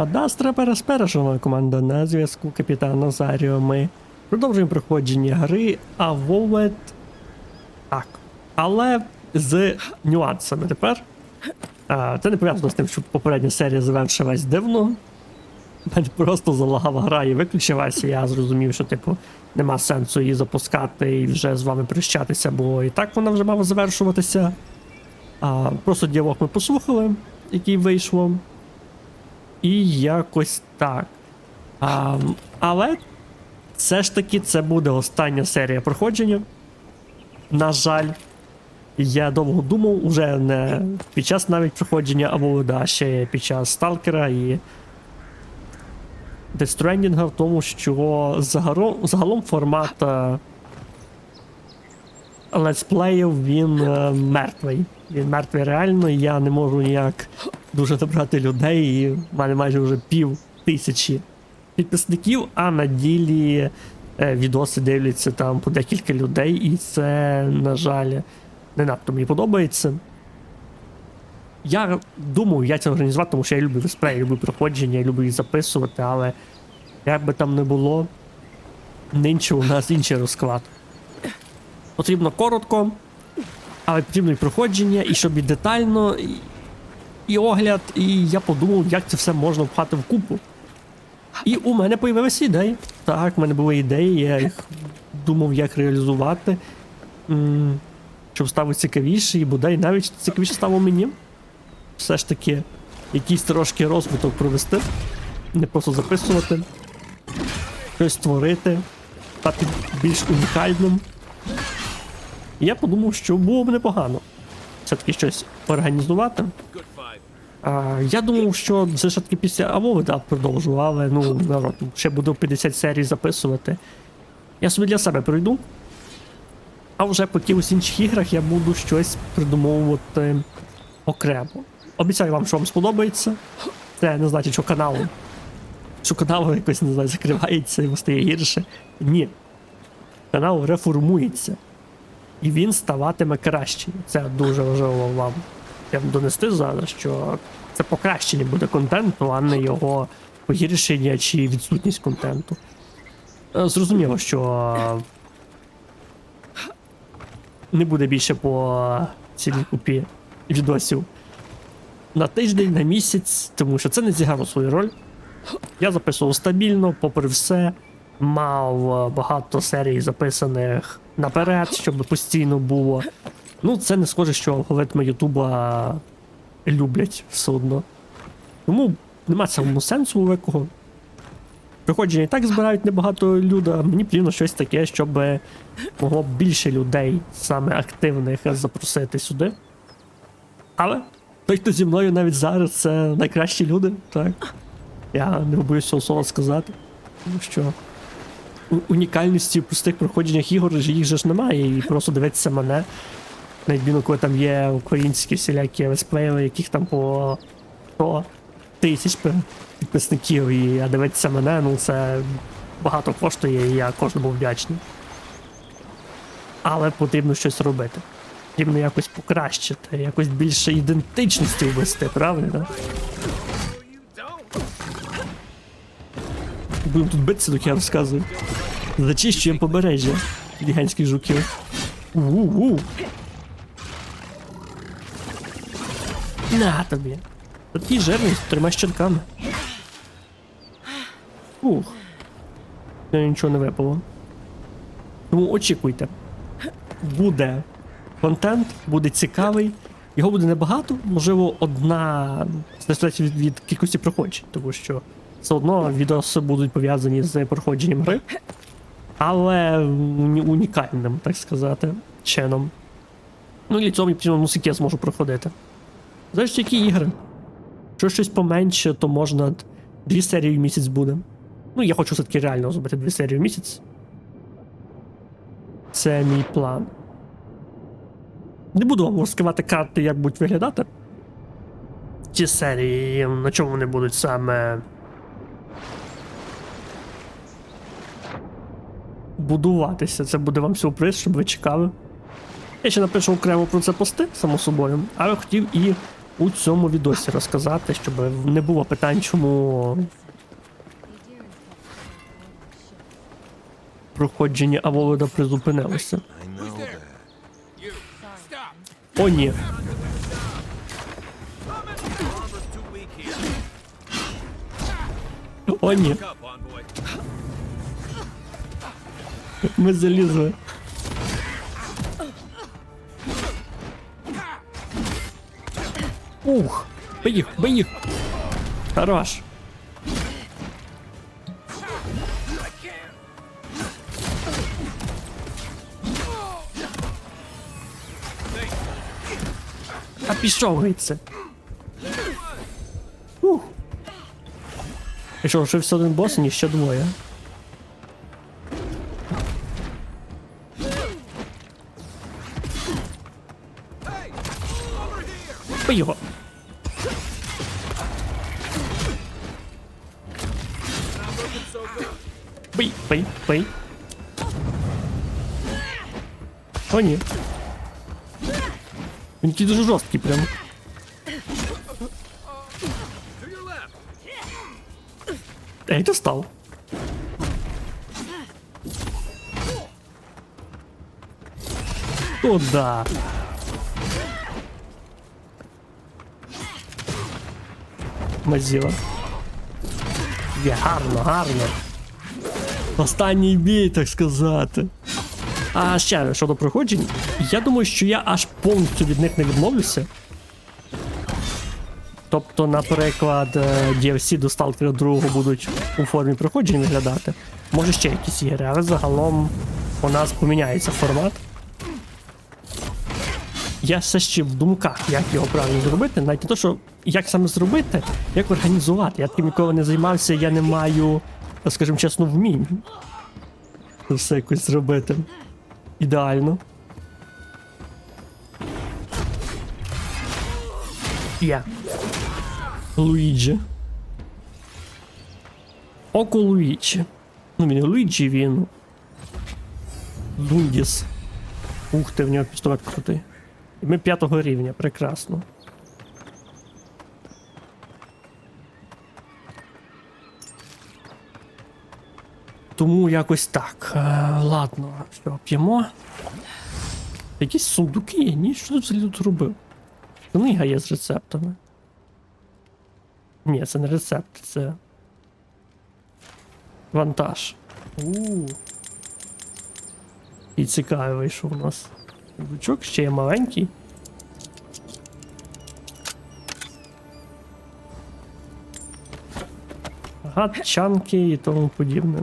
Адастра переспережена команда на зв'язку капітан Назаріо. Ми продовжуємо проходження гри, а Вовет. Так. Але з нюансами тепер. А, це не пов'язано з тим, що попередня серія завершилась дивно. Мене просто залагала гра і виключилась, і я зрозумів, що, типу, нема сенсу її запускати і вже з вами прощатися, бо і так вона вже мала завершуватися. А, просто діалог ми послухали, який вийшло. І якось так. А, але все ж таки це буде остання серія проходження. На жаль, я довго думав, уже не під час навіть проходження Аволода, а ще під час Сталкера і Stranding в тому, що загалом, загалом формат е, летсплеїв він е, мертвий. Він мертвий реально, і я не можу ніяк дуже набрати людей, і в мене майже вже пів тисячі підписників, а на ділі е, відоси дивляться там по декілька людей, і це, на жаль, не надто мені подобається. Я думаю, я це організувати, тому що я люблю летсплеї, люблю проходження, я люблю їх записувати, але як би там не було, нинче у нас інший розклад. Потрібно коротко, але потрібно і проходження, і щоб і детально, і, огляд, і я подумав, як це все можна впхати в купу. І у мене появилися ідеї. Так, в мене були ідеї, я їх думав, як реалізувати. Щоб стало цікавіше, і бодай навіть цікавіше стало мені. Все ж таки, якийсь трошки розвиток провести, не просто записувати, щось створити, стати більш унікальним. І я подумав, що було б непогано все-таки щось організувати. А, я думав, що все ж таки після Авовида продовжу, але ну народ, ще буду 50 серій записувати. Я собі для себе пройду. А вже по якихось інших іграх я буду щось придумовувати окремо. Обіцяю вам, що вам сподобається. Це не значить, що канал. Що канал якось не знаю, закривається і стає гірше. Ні. Канал реформується. І він ставатиме кращим. Це дуже важливо вам донести зараз, що це покращення буде контенту, а не його погіршення чи відсутність контенту. Е, Зрозуміло, що е, не буде більше по цілій купі відосів на тиждень, на місяць, тому що це не зіграло свою роль. Я записував стабільно, попри все, мав багато серій записаних наперед, щоб постійно було. Ну, це не схоже, що алгоритми Ютуба люблять все одно. Тому нема цьому сенсу великого. Приходження і так збирають небагато людей, а мені потрібно щось таке, щоб могло більше людей, саме активних, запросити сюди. Але той, хто зі мною навіть зараз, це найкращі люди, так. Я не боюсь цього слова сказати. Тому що унікальності в простих проходженнях ігор їх же ж немає, і просто дивитися мене. Навіть коли там є українські всілякі летсплеєри, яких там по 100 тисяч підписників, і а дивитися мене, ну це багато коштує, і я кожному вдячний. Але потрібно щось робити. Потрібно якось покращити, якось більше ідентичності ввести, правильно? Будемо тут битися, доки я розказую. Зачищуємо побережжя гігантських жуків. У-у-у. На тобі. Такий жирний з трьома щенками. Ух. Нічого не випало. Тому очікуйте. Буде контент, буде цікавий. Його буде небагато, можливо, одна залежить від, від кількості проходжень, тому що все одно відоси будуть пов'язані з проходженням гри, але унікальним, так сказати, чином. Ну і цього ну, скільки я зможу проходити. Знаєш, які ігри? Якщо щось поменше, то можна дві серії в місяць буде. Ну, я хочу все-таки реально зробити дві серії в місяць. Це мій план. Не буду вам розкривати карти, як будуть виглядати. Ті серії, на чому вони будуть саме. Будуватися. Це буде вам сюрприз, щоб ви чекали. Я ще напишу окремо про це пости, само собою, але хотів і у цьому відосі розказати, щоб не було питань, чому проходження Аволода призупинилося. О, ні. О, ні. Ми залізли. Ух, бий їх, бий їх. Хорош. А пішов гиться. Ух. І що, лишився один бос? Ні, ще двоє. Бий його. бий, бий. О, ні. Він такий дуже жорсткий прям. To your left. Ей, ти став. Туда. Мазіла. Є, гарно, гарно. Останній бій, так сказати. А ще щодо проходжень, я думаю, що я аж повністю від них не відмовлюся. Тобто, наприклад, е, DLC до Stalker 2 будуть у формі проходжень виглядати. Може ще якісь ігри, але загалом у нас поміняється формат. Я все ще в думках, як його правильно зробити. Навіть не то, що як саме зробити, як організувати. Я таким ніколи не займався, я не маю, скажімо чесно, вмінь. Це все якось зробити. Ідеально. Я. Луїджі. Око Луїджі. Ну, він не Луїджі, він. Лундіс. Ух ти, в нього пістолет крутий. І ми п'ятого рівня, прекрасно. Тому якось так. Е, ладно, що п'ємо. Якісь сундуки є, ні, що ти взагалі тут робив? Книга є з рецептами. Ні, це не рецепт, це. Вантаж. У. І цікавий вийшов у нас. Сундучок ще є маленький. Гатчанки і тому подібне.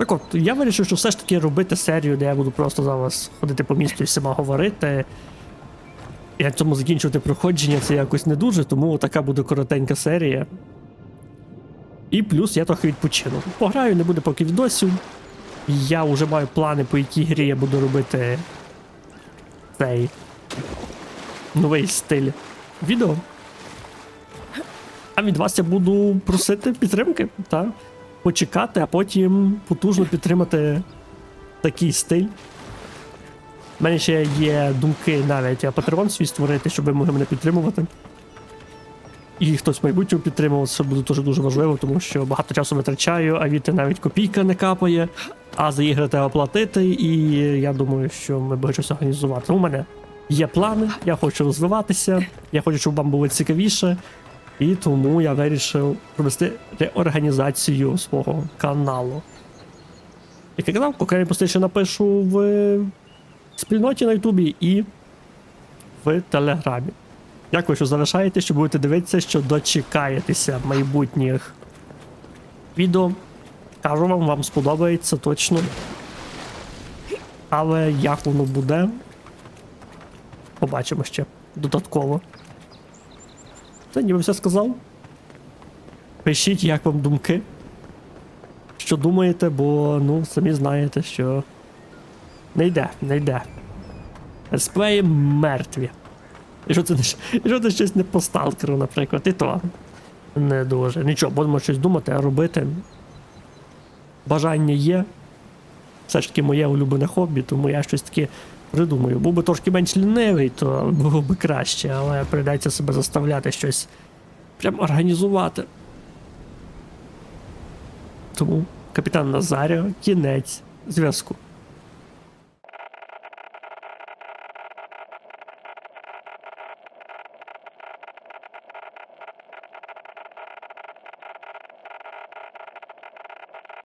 Так от, я вирішив, що все ж таки робити серію, де я буду просто зараз ходити по місту і всіма говорити. На цьому закінчувати проходження це якось не дуже, тому така буде коротенька серія. І плюс я трохи відпочину. Пограю, не буде поки відосів. Я вже маю плани, по якій грі я буду робити цей новий стиль відео. А від вас я буду просити підтримки, так? Почекати, а потім потужно підтримати такий стиль. У мене ще є думки навіть а патреон свій створити, щоб ви могли мене підтримувати. І хтось в майбутньому підтримував, це буде дуже дуже важливо, тому що багато часу витрачаю, а від навіть копійка не капає, а за ігри треба платити, і я думаю, що ми будемо щось організувати. У мене є плани, я хочу розвиватися, я хочу, щоб вам було цікавіше. І тому я вирішив провести реорганізацію свого каналу. Як я казав, окремі пости ще напишу в спільноті на Ютубі і в Телеграмі. Дякую, що залишаєте, що будете дивитися, що дочекаєтеся майбутніх відео. Кажу вам, вам сподобається точно. Але як воно буде, побачимо ще додатково. Це ніби все сказав. Пишіть, як вам думки. Що думаєте, бо ну, самі знаєте, що не йде, не йде. Летсплеї мертві. І що це і що це щось не по сталкеру, наприклад, і то не дуже. Нічого, будемо щось думати, а робити. Бажання є. Все ж таки моє улюблене хобі, тому я щось таке Придумаю. Був би трошки менш лінивий, то було би краще, але прийдеться себе заставляти щось прям організувати. Тому капітан Назаріо, кінець зв'язку.